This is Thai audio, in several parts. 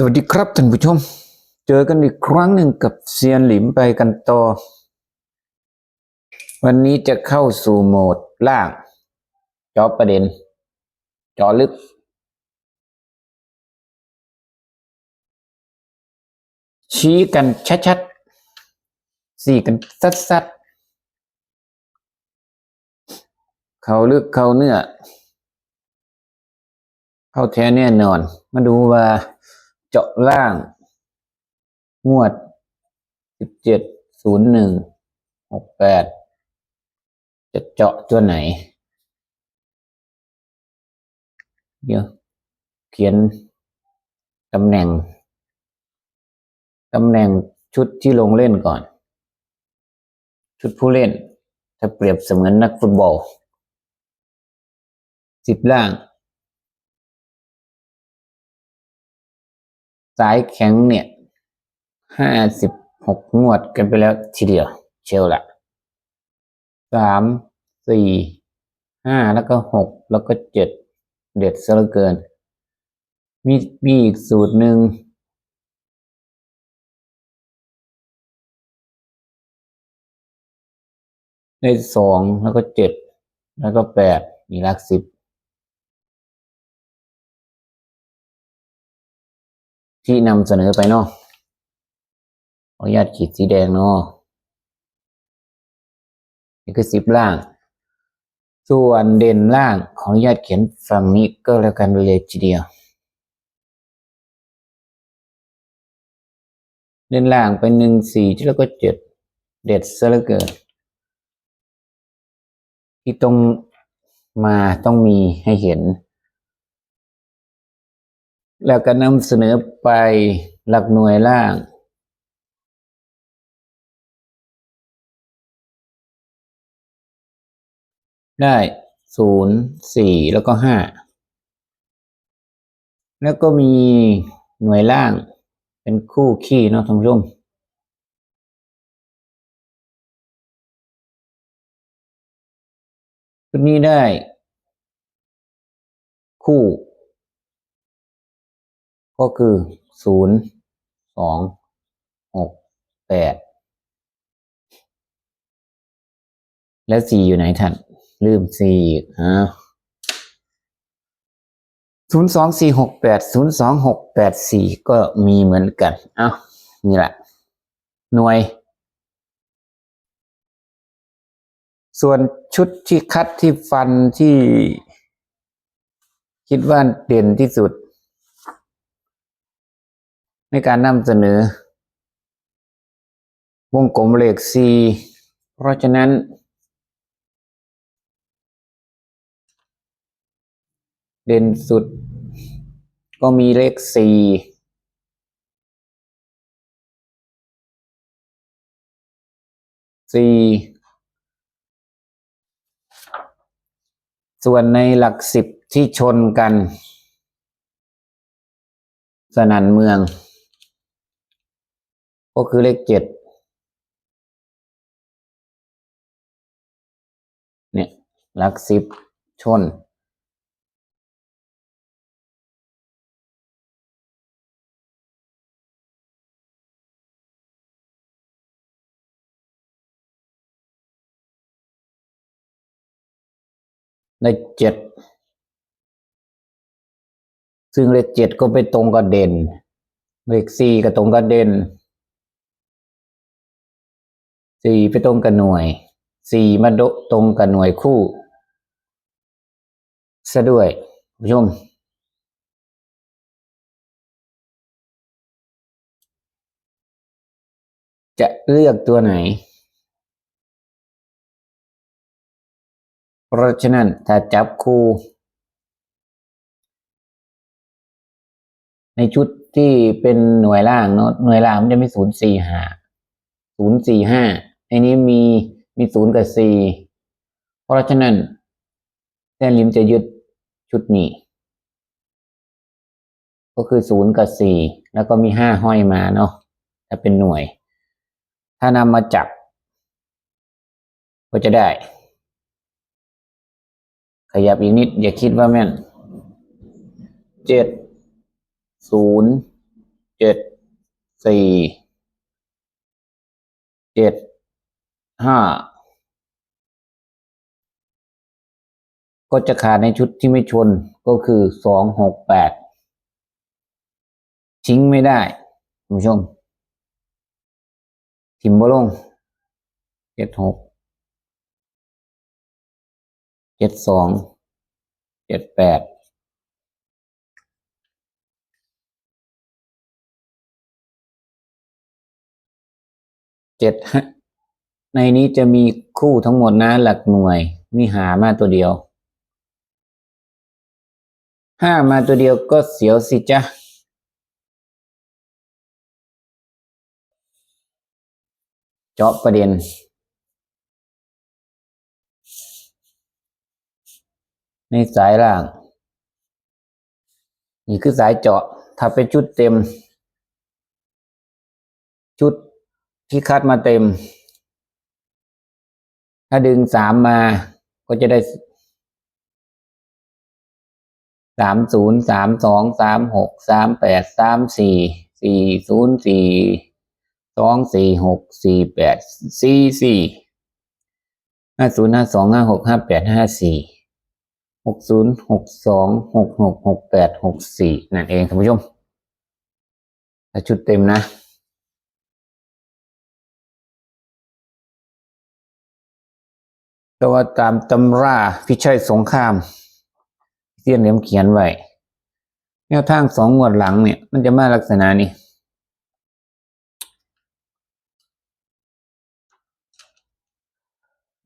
สวัสดีครับท่านผู้ชม เจอกันอีกครั้งหนึ่งกับเซียนหลิมไปกันต่อ วันนี้จะเข้าสู่โหมดล่างจาะประเด็นจาะลึก ชี้กันชัดๆสี่กันซัดๆ เขาลึกเขาเนื้อ เข้าแท้แน่นอน มาดูว่า เจาะล่าง งวดสิบเจ็ดศูนย์หนึ่งหกแปดจะเจาะตัวไหน เดี๋ยวเขียนตำแหน่ง ตำแหน่งชุดที่ลงเล่นก่อน ชุดผู้เล่น ถ้าเปรียบเสมือนนักฟุตบอลสิบล่าง สายแข็งเนี่ยห้าสิบหกงวดกันไปแล้วทีเดียว เชียวละสามสี่ห้าแล้วก็หกแล้วก็เจ็ดเด็ดซะเหลือเกิน มีมีอีกสูตรหนึ่งได้สองแล้วก็เจ็ดแล้วก็แปดมีลักสิบ ที่นำเสนอไปเนาะขออนุญาตขีดสีแดงเนาะนี่คือสิบล่าง ส่วนเด่นล่างขออนุญาตเขียนฝั่งนี้ก็แล้วกันเลยทีเดียว เด่นล่างไปหนึ่งสี่ที่แล้วก็เจ็ดเด็ดซะเหลือเกินที่ต้องมาต้องมีให้เห็น แล้วก็นำเสนอไปหลักหน่วยล่าง ได้ศูนย์สี่แล้วก็ห้าแล้วก็มีหน่วยล่างเป็นคู่ขี้เนาะท่านผู้ชมชุดนี้ได้ คู่ ก็คือศูนย์สองหกแปดแล้วสี่อยู่ไหนท่านลืมสี่อีกอ่าศูนย์สองสี่หกแปดศูนย์สองหกแปดสี่ก็มีเหมือนกัน เอ้า นี่แหละ หน่วย ส่วนชุดที่คัดที่ฟันที่ คิดว่าเด่นที่สุด ในการนำเสนอ วงกลมเลข C เพราะฉะนั้น เด่นสุดก็มีเลข4 4ส่วนในหลักสิบที่ชนกัน สนันเมือง ก็คือเลขเจ็ดเนี่ยหลักสิบชนได้เจ็ดซึ่งเลขเจ็ดก็ไปตรงกับเด่น เลขสี่ก็ตรงกับเด่น สี่ไปตรงกับหน่วย สี่มาโดตรงกับหน่วยคู่ซะด้วยผู้ชมจะเลือกตัวไหน เพราะฉะนั้นถ้าจับคู่ในชุดที่เป็นหน่วยล่างเนาะหน่วยล่างมันจะมีศูนย์สี่ห้าศูนย์สี่ห้า ในนี้มีมีศูนย์กับสี่เพราะฉะนั้นแต้ลิมจะยึดชุดนี้ ก็คือศูนย์กับสี่แล้วก็มีห้าห้อยมาเนาะถ้าเป็นหน่วย ถ้านำมาจับ ก็จะได้ ขยับอีกนิด อย่าคิดว่าแม่นเจ็ดศูนย์เจ็ดสี่เจ็ด ห้าก็จะขาดในชุดที่ไม่ชนก็คือสองหกแปดทิ้งไม่ได้คุณผู้ชม ทิมบอลงเจ็ดหกเจ็ดสองเจ็ดแปดเจ็ดฮะ ในนี้จะมีคู่ทั้งหมดนะหลักหน่วย มีหามาตัวเดียวห้ามาตัวเดียวก็เสียวสิจ๊ะเจาะประเด็น ในสายล่าง นี่คือสายเจาะถ้าเป็นชุดเต็ม ชุดที่คัดมาเต็ม ถ้าดึงสามมาก็จะได้สามศูนย์สามสองสามหกสามแปดสามสี่สี่ศูนย์สี่สองสี่หกสี่แปดสี่สี่ห้าศูนย์ห้าสองห้าหกห้าแปดห้าสี่หกศูนย์หกสองหกหกหกแปดหกสี่นั่นเองท่านผู้ชมชุดเต็มนะ แต่ว่าตามตำราพิชัยสงครามเสี้ยนเหลี่ยมเขียนไว้แนวทางสองงวดหลังเนี่ย มันจะมาลักษณะนี้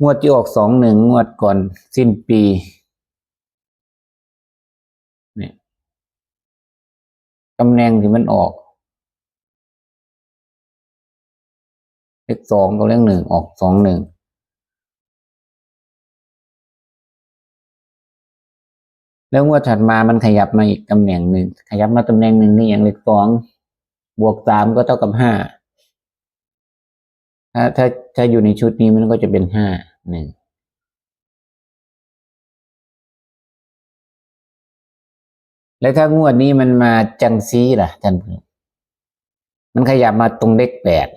งวดที่ออกสองหนึ่งงวดก่อนสิ้นปีเนี่ยตำแหน่งที่มันออก เลขสองกับเลขหนึ่งออกสองหนึ่ง แล้วงวดถัดมามันขยับมาอีกตำแหน่งหนึ่งขยับมาตำแหน่งหนึ่งนี่อย่างเลขสองบวกสามก็เท่ากับห้าถ้าถ้าถ้าอยู่ในชุดนี้มันก็จะเป็นห้าหนึ่งแล้วถ้างวดนี้มันมาจังซีล่ะท่านผู้มันขยับมาตรงเลขแปด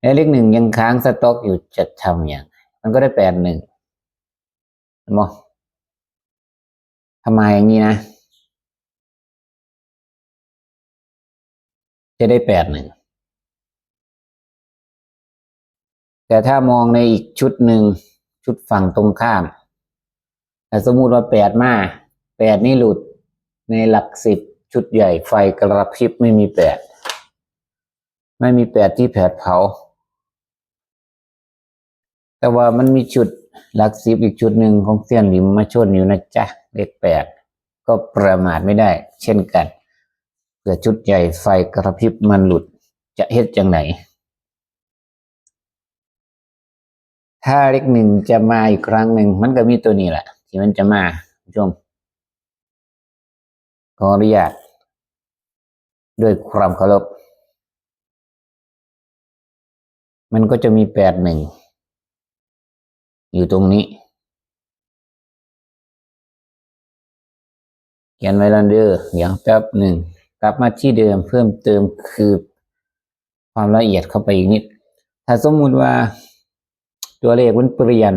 แล้วเลขหนึ่งยังค้างสต็อกอยู่จะทำอย่าง มันก็ได้แปดหนึ่ง นไหมทำไมอย่างนี้นะ จะได้แปดหนึ่ง แต่ถ้ามองในอีกชุดหนึ่ง ชุดฝั่งตรงข้ามแต่สมมติว่าแปดมาแปดนี่หลุดในหลักสิบชุดใหญ่ไฟกระพริบไม่มีแปด ไม่มีแปดที่แผดเผา แต่ว่ามันมีชุด หลักสิบอีกชุดหนึ่งของเสี้ยนหลิมมาชนอยู่นะจ๊ะเลขแปดก็ประมาทไม่ได้ เช่นกันเผื่อชุดใหญ่ไฟกระพริบมันหลุดจะเฮ็ดจังไหน ถ้าเลขหนึ่งจะมาอีกครั้งหนึ่งมันก็มีตัวนี้แหละ ที่มันจะมาผู้ชมขออนุญาตด้วยความเคารพมันก็จะมีแปดหนึ่ง อยู่ตรงนี้เขียนไว้แล้วเด้อเดี๋ยวแป๊บหนึ่งกลับมาที่เดิมเพิ่มเติมคือความละเอียดเข้าไปอีกนิด ถ้าสมมุติว่าตัวเลขมันเปลี่ยน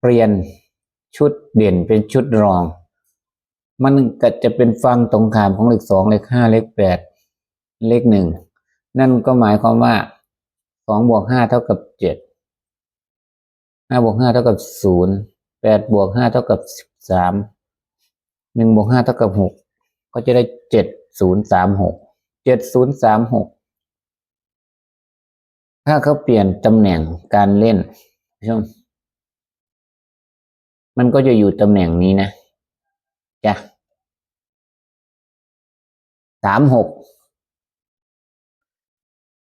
เปลี่ยนชุดเด่นเป็นชุดรอง มันก็จะเป็นฟังตรงข้ามของเลขสองเลขห้าเลขแปดเลขหนึ่งนั่นก็หมายความว่าสองบวกห้าเท่ากับเจ็ด ห้าบวกห้าเท่ากับศูนย์แปดบวกห้าเท่ากับสิบสามหนึ่งบวกห้าเท่ากับหกก็จะได้เจ็ดศูนย์สามหกเจ็ดศูนย์สามหกถ้าเขาเปลี่ยนตำแหน่งการเล่นผู้ชมมันก็จะอยู่ตำแหน่งนี้นะจ้ะสามหก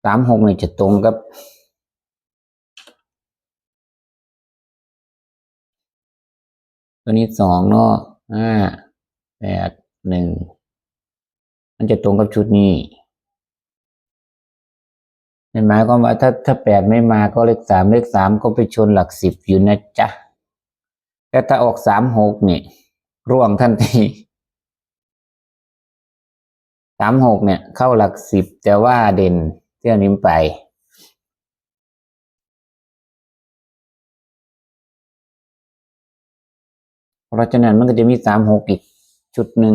สามหกเนี่ยจะตรงกับ ตัวนี้สองเนาะห้าแปดหนึ่งมันจะตรงกับชุดนี้เห็นไหมก็ว่าถ้าถ้าแปดไม่มาก็เลขสามเลขสามก็ไปชนหลักสิบอยู่นะจ๊ะแต่ถ้าออกสามหกเนี่ยร่วงทันทีสามหกเนี่ย เข้าหลักสิบแต่ว่าเด่นเที่ยวนี้ไป เพราะฉะนั้นมันก็จะมีสามหกอีกชุดหนึ่ง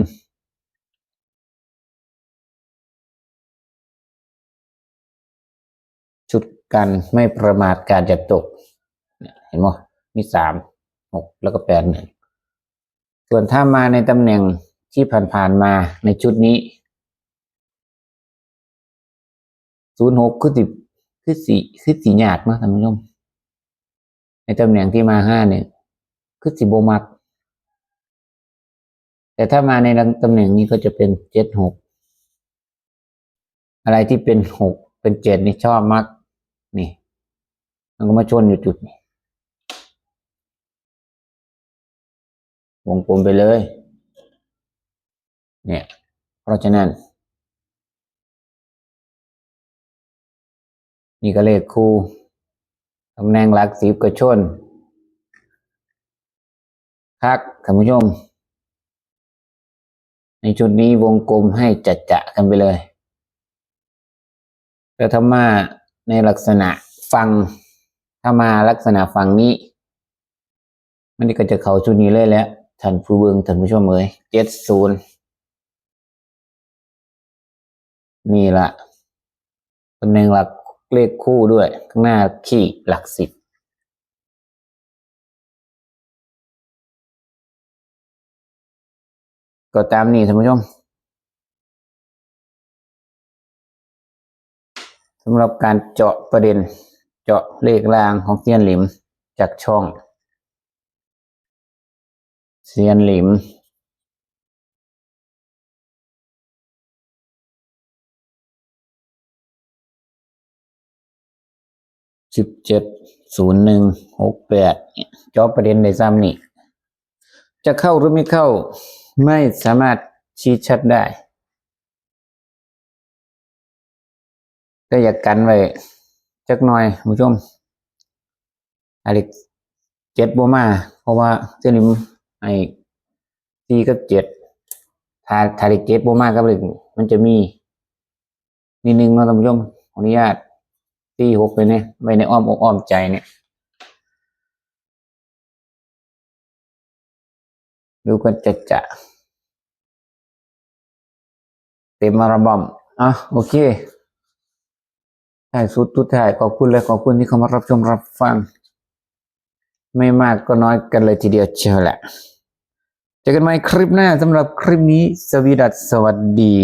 ชุดกันไม่ประมาทการจะตก เห็นไหมมีสามหกแล้วก็แปดหนึ่งส่วนถ้ามาในตำแหน่งที่ผ่านๆมาในชุดนี้ศูนย์หกคือสิคือสี่คือสี่ยากเนอะท่านผู้ชมในตำแหน่งที่มาห้าเนี่ยคือสิโบมัก แต่ถ้ามาในตำแหน่งนี้ก็จะเป็นเจ็ดหกอะไรที่เป็นหกเป็นเจ็ดนี่ชอบมากนี่ มันก็มาชนอยู่จุดนี้วงกลมไปเลย เนี่ย เพราะฉะนั้น นี่ก็เลขคู่ตำแหน่งหลักสิบก็ชนครับท่านผู้ชม ในชุดนี้วงกลมให้จัดจะกันไปเลยแต่ถ้ามาในลักษณะฟัง ถ้ามาลักษณะฟังนี้ มันก็จะเข้าชุดนี้เลยแหล้วท่านผู้เบิงท่านผู้ชมเอ้ยเจ็ดศูนย์นี่ละตำแหน่งหลักเลขคู่ด้วย ข้างหน้าขี้หลักสิบ ก็ตามนี้ท่านผู้ชมสำหรับการเจาะประเด็น เจาะเลขรางของเซียนหลิมจากช่องเซียนหลิมสิบเจ็ดศูนย์หนึ่งหกแปดเจาะประเด็นในซ้ำนี่จะเข้าหรือไม่เข้า ไม่สามารถชี้ชัดได้ก็อยากกันไว้จักหน่อยคุณผู้ชมอะไรเจ็ดบมา เพราะว่าเจ้านิมไอ้สี่กับเจ็ดถ้าถ้าเลขเจ็ดบมากับเลขมันจะมีนิดนึงนะท่านผู้ชมขออนุญาตสี่หกไปเนี่ยไว้ในอ้อมอกอ้อมใจเนี่ย ดูกันจะจะเต็มมาระบั้มอะโอเคท้ายสุดทุดท้ายขอบคุณเลยขอบคุณที่เข้ามารับชมรับฟัง ไม่มากก็น้อยกันเลยทีเดียวเชียวแหละเจอกันใหม่คลิปหน้าสำหรับคลิปนี้ สวีดัสสวัสดี